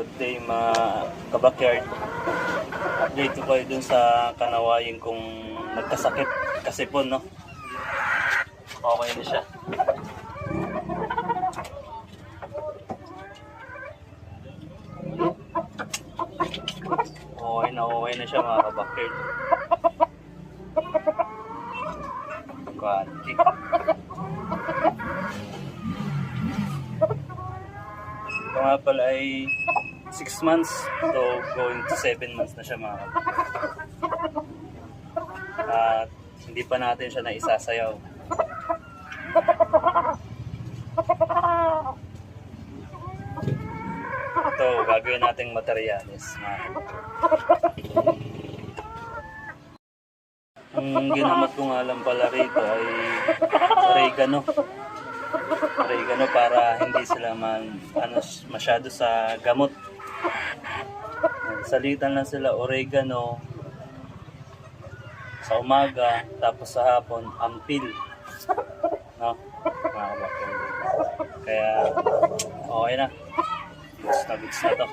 Good day mga kabakyard. Update ko kayo dun sa kanawayin kung nagkasakit kasi po no. Okay na siya. Okay na okay na siya mga kabakyard. Kwanti. Ito nga pala ay 6 months to going to 7 months na siya mga. At hindi pa natin siya naisasayaw. Ito, gagawin nating materialis. mga. Ang ginamot ko nga lang pala rito ay oregano. Oregano para hindi sila man ano, masyado sa gamot. Salitan lang sila oregano sa umaga, tapos sa hapon, ampil. No? Kaya, okay na. Goods na goods na to.